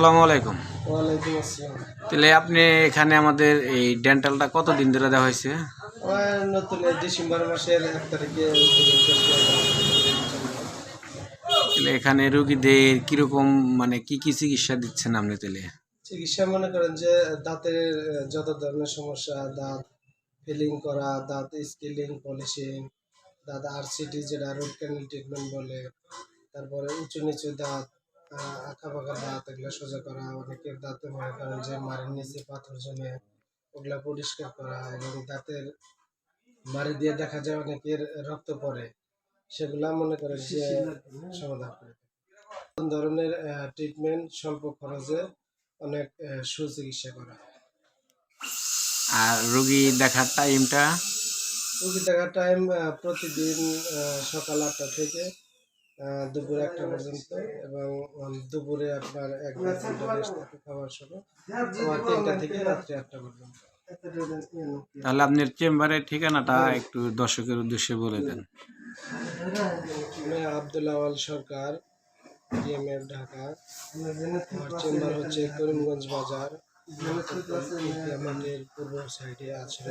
আসসালামু আলাইকুম। ওয়ালাইকুম আসসালাম। তাহলে আপনি এখানে আমাদের এই ডেন্টালটা কত দিন ধরে দেওয়া হয়েছে? নতুন ডিসেম্বর মাসের এক তারিখে তাহলে এখানে রুগীদের কীরকম মানে কি কি চিকিৎসা দিচ্ছেন আপনি তাহলে? চিকিৎসা মনে করেন যে দাঁতের যত ধরনের সমস্যা দাঁত ফিলিং করা দাঁত স্কিলিং পলিশিং দাঁত আরসিটি যেটা রুট ক্যানেল ট্রিটমেন্ট বলে তারপরে উঁচু নিচু দাঁত আঁকা বাঁকা দাঁত এগুলো সোজা করা অনেকের দাঁতে মনে করেন যে মারের নিচে পাথর জমে ওগুলা পরিষ্কার করা এবং দাঁতের মারি দিয়ে দেখা যায় অনেকের রক্ত পড়ে। সেগুলা মনে করে যে সমাধান করে ধরনের ট্রিটমেন্ট স্বল্প খরচে অনেক সুচিকিৎসা করা আর রুগী দেখার টাইমটা রুগী দেখার টাইম প্রতিদিন সকাল আটটা থেকে দুপুর একটা পর্যন্ত এবং দুপুরে আপনার এক ঘণ্টা রেস্ট থাকে খাওয়ার সময়। তিনটা থেকে রাত্রি আটটা পর্যন্ত। তাহলে আপনার চেম্বারের ঠিকানাটা একটু দর্শকের উদ্দেশ্যে বলে দেন। আমি আব্দুল আওয়াল সরকার ডিএমএফ ঢাকা। আমার চেম্বার হচ্ছে করিমগঞ্জ বাজার। মাঠের পূর্ব সাইডে আছে।